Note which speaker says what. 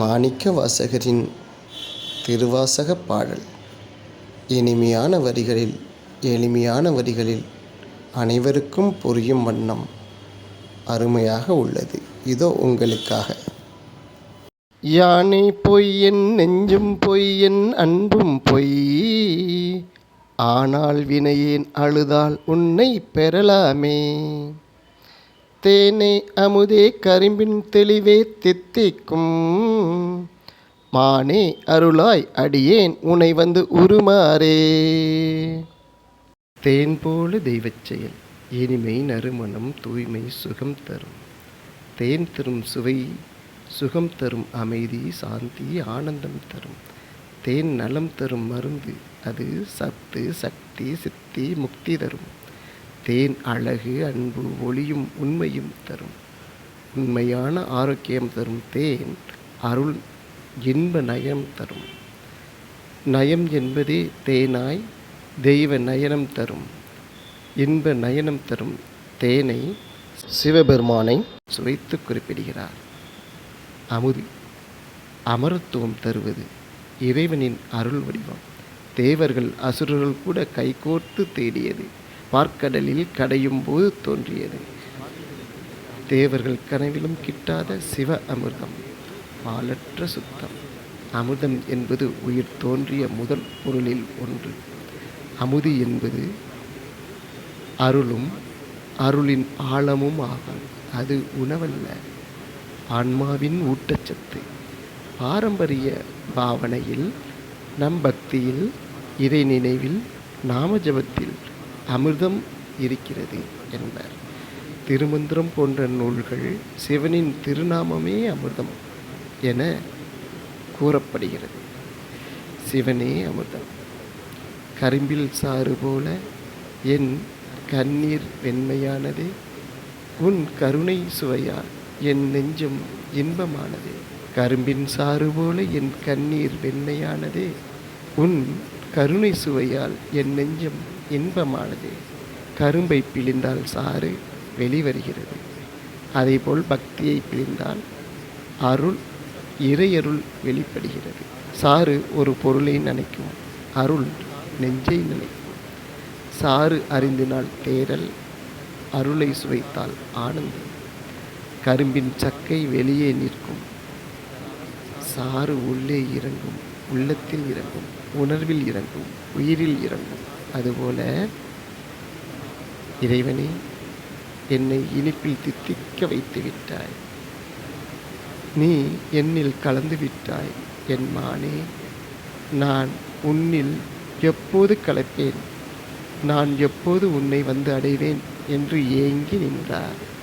Speaker 1: மாணிக்க வாசகரின் திருவாசக பாடல். இனிமையான வரிகளில் எளிமையான வரிகளில் அனைவருக்கும் புரியும் வண்ணம் அருமையாக உள்ளது. இதோ உங்களுக்காக. யானை பொய் என் நெஞ்சும் பொய் என் அன்பும் பொய். ஆனால் வினையேன் அழுதால் உன்னை பெறலாமே. தேனே அமுதே கரிம்பின் தெளிவே தித்திக்கும். மானே அருளாய் அடியேன் உனை வந்து உருமாறே. தேன் போல தெய்வச் செயல் இனிமை நறுமணம் தூய்மை சுகம் தரும். தேன் தரும் சுவை சுகம் தரும் அமைதி சாந்தி ஆனந்தம் தரும். தேன் நலம் தரும் மருந்து அது சத்து சக்தி சித்தி முக்தி தரும். தேன் அழகு அன்பு ஒளியும் உண்மையும் தரும். உண்மையான ஆரோக்கியம் தரும் தேன் அருள் இன்ப நயம் தரும். நயம் என்பதே தேனாய் தெய்வ நயனம் தரும். இன்ப நயனம் தரும் தேனை சிவபெருமானை சுவைத்து குறிப்பிடுகிறார். அமுதி அமரத்துவம் தருவது இறைவனின் அருள் வடிவம். தேவர்கள் அசுரர்கள் கூட கைகோர்த்து தேடியது. பார்க்கடலில் கடையும் போது தோன்றியது. தேவர்கள் கனவிலும் கிட்டாத சிவ அமிர்தம் பாலற்ற சுத்தம். அமுதம் என்பது உயிர் தோன்றிய முதல் பொருளில் ஒன்று. அமுதி என்பது அருளும் அருளின் ஆழமும் ஆகும். அது உணவல்ல ஆன்மாவின் ஊட்டச்சத்து. பாரம்பரிய பாவனையில் நம் பக்தியில் இறை நினைவில் நாமஜபத்தில் அமிர்தம் இருக்கிறது என்பார். திருமந்திரம் போன்ற நூல்கள் சிவனின் திருநாமமே அமிர்தம் என கூறப்படுகிறது. சிவனே அமிர்தம். கரும்பில் சாறு போல என் கண்ணீர் வெண்மையானது உன் கருணை சுவையால் என் நெஞ்சம் இன்பமானது. கரும்பின் சாறு போல என் கண்ணீர் வெண்மையானதே உன் கருணை சுவையால் என் நெஞ்சம் இன்பமானது. கரும்பை பிழிந்தால் சாறு வெளிவருகிறது. அதேபோல் பக்தியை பிழிந்தால் அருள் இறையருள் வெளிப்படுகிறது. சாறு ஒரு பொருளை நினைக்கும் அருள் நெஞ்சை நினைக்கும். சாறு அறிந்தினால் தேரல் அருளை சுவைத்தால் ஆனந்தம். கரும்பின் சக்கை வெளியே நிற்கும். சாறு உள்ளே இறங்கும் உள்ளத்தில் இறங்கும் உணர்வில் இறங்கும் உயிரில் இறங்கும். அதுபோல இறைவனே என்னை இனிப்பில் தித்திக்க வைத்து விட்டாய். நீ என்னில் கலந்து விட்டாய் என் மானே. நான் உன்னில் எப்போது கலப்பேன்? நான் எப்போது உன்னை வந்து அடைவேன் என்று ஏங்கி நின்றார்.